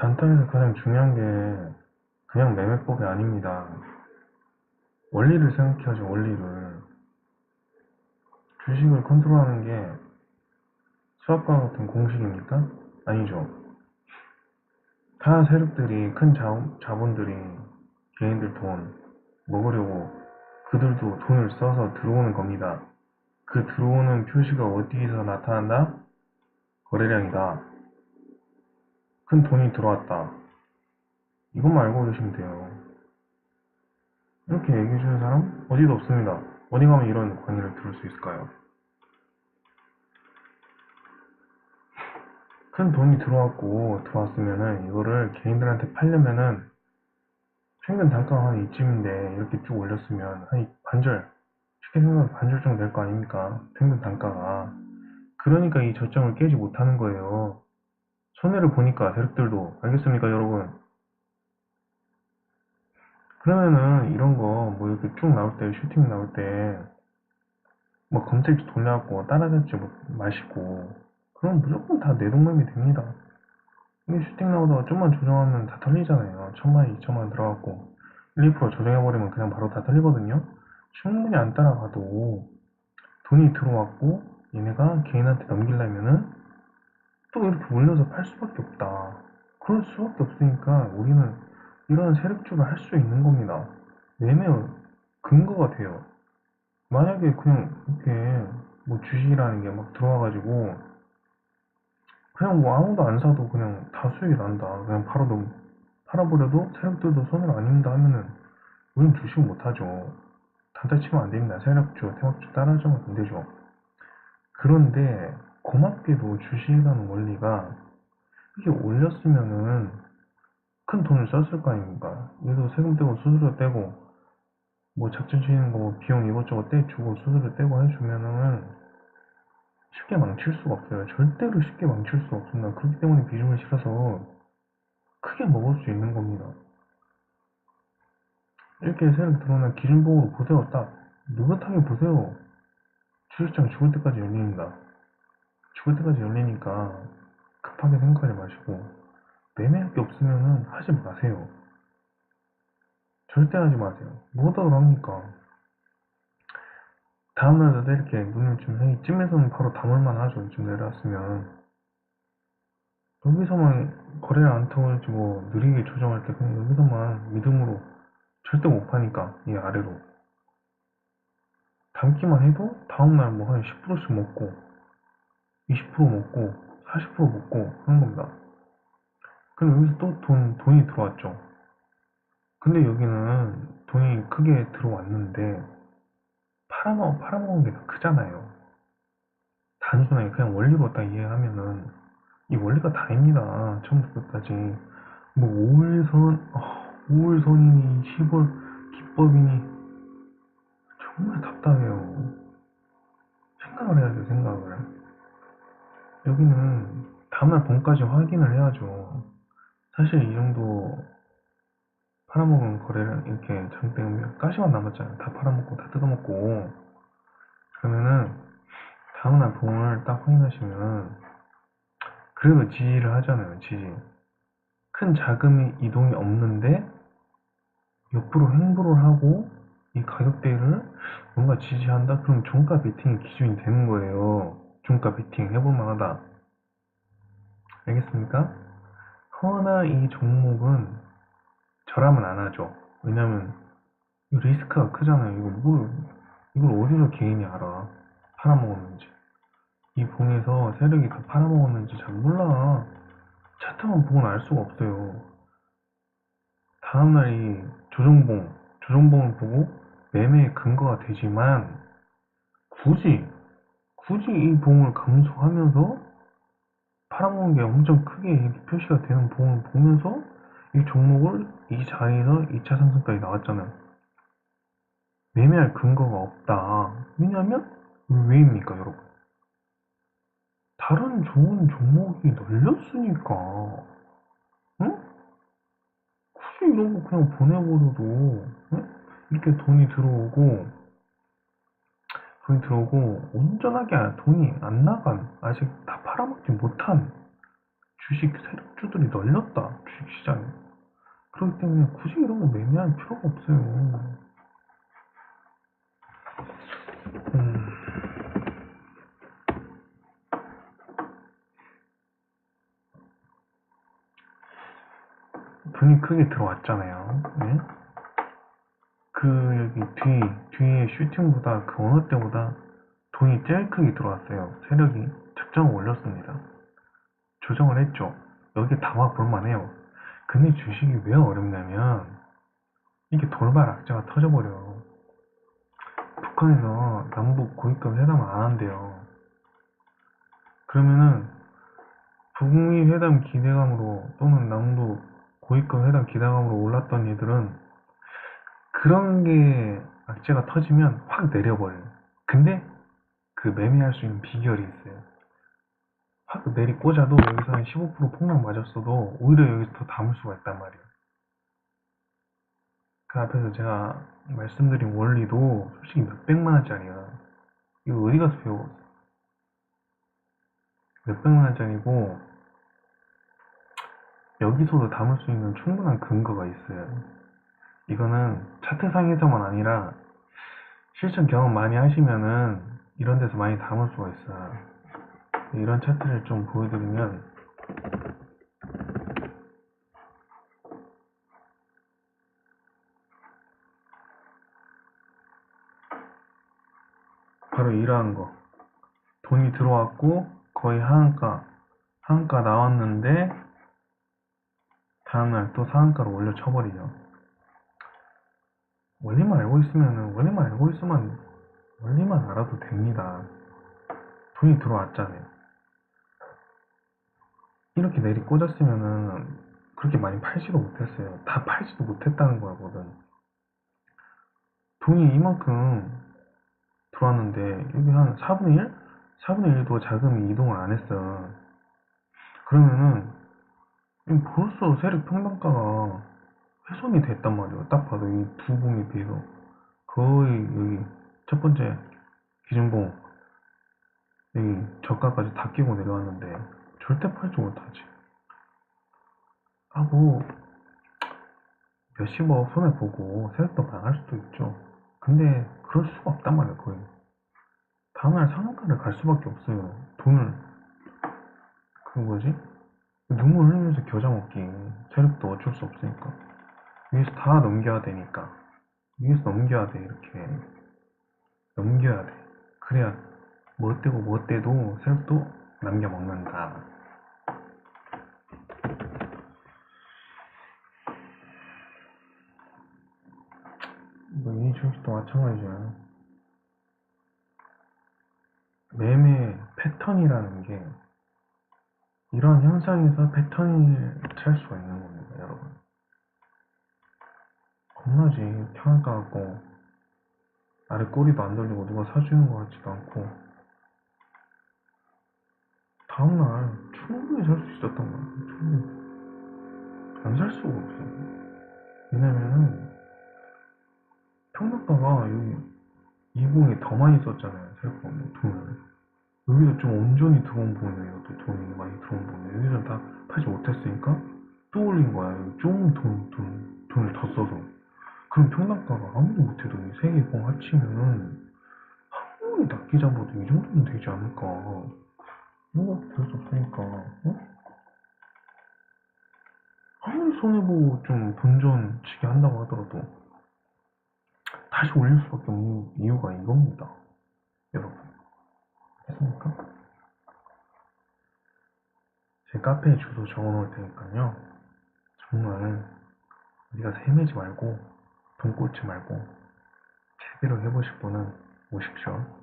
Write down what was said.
단점에서 가장 중요한 게 그냥 매매법이 아닙니다. 원리를 생각해야죠, 원리를. 주식을 컨트롤하는 게 수학과 같은 공식입니까? 아니죠. 다 세력들이, 큰 자, 자본들이 개인들 돈 먹으려고 그들도 돈을 써서 들어오는 겁니다. 그 들어오는 표시가 어디에서 나타난다? 거래량이다. 큰 돈이 들어왔다. 이것만 알고 계시면 돼요. 이렇게 얘기해 주는 사람 어디도 없습니다. 어디 가면 이런 강의를 들을 수 있을까요? 큰 돈이 들어왔고 들어왔으면은 이거를 개인들한테 팔려면은 평균 단가가 한 이쯤인데 이렇게 쭉 올렸으면 한 이- 반절 쉽게 생각하면 반절 정도 될 거 아닙니까? 평균 단가가 그러니까 이 저점을 깨지 못하는 거예요. 손해를 보니까 세력들도 알겠습니까 여러분? 그러면은 이런 거 뭐 이렇게 쭉 나올 때 슈팅 나올 때 뭐 검색지 돌려갖고 따라잡지 못- 마시고 그럼 무조건 다 내동매매 됩니다. 이게 슈팅 나오다가 좀만 조정하면 다 털리잖아요. 천만, 이천만 들어갔고 1, 2% 조정해버리면 그냥 바로 다 털리거든요. 충분히 안 따라가도 돈이 들어왔고 얘네가 개인한테 넘기려면은 또 이렇게 올려서 팔 수밖에 없다. 그럴 수밖에 없으니까 우리는 이런 세력주를 할 수 있는 겁니다. 매매 근거가 돼요. 만약에 그냥 이렇게 뭐 주식이라는 게 막 들어와가지고 그냥 뭐 아무도 안 사도 그냥 다 수익이 난다. 그냥 넘 팔아버려도 세력들도 손을 안 입는다 하면은 우린 주식을 못하죠. 단타 치면 안 됩니다. 세력주, 태막주 따라하면 안 되죠. 그런데 고맙게도 주식이라는 원리가 이게 올렸으면은 큰 돈을 썼을 거 아닙니까? 얘도 세금 떼고 수수료 떼고 뭐 작전 치는 거 뭐 비용 이것저것 떼주고 수수료 떼고 해주면은 쉽게 망칠 수가 없어요. 절대로 쉽게 망칠 수가 없습니다. 그렇기 때문에 비중을 실어서 크게 먹을 수 있는 겁니다. 이렇게 세력 들어오는 기준봉으로 보세요. 딱 느긋하게 보세요. 주식장 죽을 때까지 열립니다. 죽을 때까지 열리니까 급하게 생각하지 마시고 매매할 게 없으면은 하지 마세요. 절대 하지 마세요. 뭐다 그럽니까? 다음날도 이렇게 눈을 좀 해. 이쯤에서는 바로 담을만 하죠. 이쯤 내려왔으면. 여기서만 거래를 안 타올지 뭐 느리게 조정할 때 그냥 여기서만 믿음으로 절대 못 파니까 이 아래로 담기만 해도 다음날 뭐 한 10%씩 먹고 20% 먹고 40% 먹고 하는 겁니다. 그럼 여기서 또 돈, 돈이 들어왔죠. 근데 여기는 돈이 크게 들어왔는데 팔아먹, 팔아먹은 게 더 크잖아요. 단순하게 그냥 원리로 딱 이해하면은 이 원리가 다입니다. 처음부터 끝까지. 뭐 5일선, 어, 5일선이니 10월 기법이니 정말 답답해요. 생각을 해야죠, 생각을. 여기는 다음날 봄까지 확인을 해야죠. 사실 이 정도 팔아먹은 거래를 이렇게 장땡으면 가시만 남았잖아요. 다 팔아먹고 다 뜯어먹고 그러면은 다음날 봉을 딱 확인하시면 그래도 지지를 하잖아요. 지지. 큰 자금의 이동이 없는데 옆으로 횡보를 하고 이 가격대를 뭔가 지지한다? 그럼 종가 베팅이 기준이 되는 거예요. 종가 베팅 해볼 만하다. 알겠습니까? 허나 이 종목은 저라면 안 하죠. 왜냐면 이 리스크가 크잖아요. 이거 뭘 이걸 어디서 개인이 알아? 팔아먹었는지. 이 봉에서 세력이 다 팔아먹었는지 잘 몰라. 차트만 보고는 알 수가 없어요. 다음날 이 조정봉, 조정봉을 보고 매매의 근거가 되지만 굳이 굳이 이 봉을 감소하면서 게 엄청 크게 이렇게 표시가 되는 봉을 보면서 이 종목을 이 자리에서 2차 상승까지 나왔잖아요. 매매할 근거가 없다. 왜냐하면 왜입니까, 여러분? 다른 좋은 종목이 널렸으니까. 응? 굳이 이런 거 그냥 보내버려도 응? 이렇게 돈이 들어오고 돈이 들어오고 온전하게 안- 돈이 안 나간 아직 다 팔아먹지 못한 주식 세력주들이 널렸다. 주식시장에. 그렇기 때문에 굳이 이런 거 매매할 필요가 없어요. 음. 돈이 크게 들어왔잖아요. 네? 그 여기 뒤 뒤에 슈팅보다 그 어느 때보다 돈이 제일 크게 들어왔어요. 세력이 작정을 올렸습니다. 조정을 했죠. 여기 담아 볼만해요. 근데 주식이 왜 어렵냐면 이게 돌발 악재가 터져버려. 북한에서 남북 고위급 회담을 안 한대요. 그러면은 북미 회담 기대감으로 또는 남북 고위급 회담 기대감으로 올랐던 얘들은 그런 게 악재가 터지면 확 내려버려요. 근데 그 매매할 수 있는 비결이 있어요. 확 내리 꽂아도 여기서 한 15% 폭락 맞았어도 오히려 여기서 더 담을 수가 있단 말이에요. 그 앞에서 제가 말씀드린 원리도 솔직히 몇백만 원짜리야. 이거 어디 가서 배웠어? 몇백만 원짜리고 여기서도 담을 수 있는 충분한 근거가 있어요. 이거는 차트상에서만 아니라 실전 경험 많이 하시면은 이런 데서 많이 담을 수가 있어요. 이런 차트를 좀 보여드리면 바로 이러한 거 돈이 들어왔고 거의 하한가 하한가 나왔는데 다음날 또 상한가로 올려 쳐버리죠 원리만 알고 있으면은 원리만 알고 있으면 원리만 알아도 됩니다 돈이 들어왔잖아요 이렇게 내리 꽂았으면은 그렇게 많이 팔지도 못했어요. 다 팔지도 못했다는 거거든. 돈이 이만큼 들어왔는데 여기 한 4분의 1? 4분의 1도 자금이 이동을 안 했어. 그러면은 벌써 세력 평단가가 훼손이 됐단 말이에요. 딱 봐도 이 두 봉에 비해서 거의 여기 첫 번째 기준봉 여기 저가까지 다 끼고 내려왔는데 절대 팔지 못하지. 하고 몇십억 손해 보고 세력도 망할 수도 있죠. 근데 그럴 수가 없단 말이에요, 거의. 다음날 상한가를 갈 수밖에 없어요. 돈을, 그 뭐지? 눈물 흘리면서 겨자 먹기. 세력도 어쩔 수 없으니까. 위에서 다 넘겨야 되니까. 위에서 넘겨야 돼, 이렇게. 넘겨야 돼. 그래야 뭐 떼도 세력도 남겨 먹는다. 뭐이 주식도 마찬가지야. 매매 패턴이라는 게 이런 현상에서 패턴을 찾을 수가 있는 겁니 겁나지. 평가 갖고 아래 꼬리도 안 돌리고 누가 사주는 것 같지도 않고 다음날 충분히 살 수 있었던 거야. 충분히. 안 살 수가 없어. 왜냐면은 평균가가 여기 이봉에 더 많이 썼잖아요. 세금 돈을. 여기도 좀 온전히 들어온 부분이에요. 또 돈이 많이 들어온 부분. 여기서 다 팔지 못했으니까 또 올린 거야. 여기 좀 돈, 돈, 돈을 더 써서. 그럼 평당가가 아무리 못해도 이세개봉 합치면은 한 봉이 낚기 잡아도 이 정도는 되지 않을까. 뭐가 될수 없으니까. 어? 아무리 손해보고 좀 본전치기 한다고 하더라도 다시 올릴 수밖에 없는 이유가 이겁니다. 여러분. 됐습니까? 제 카페 주소 적어 놓을 테니까요. 정말 우리가 헤매지 말고 돈 꼴지 말고 제대로 해보실 분은 오십시오.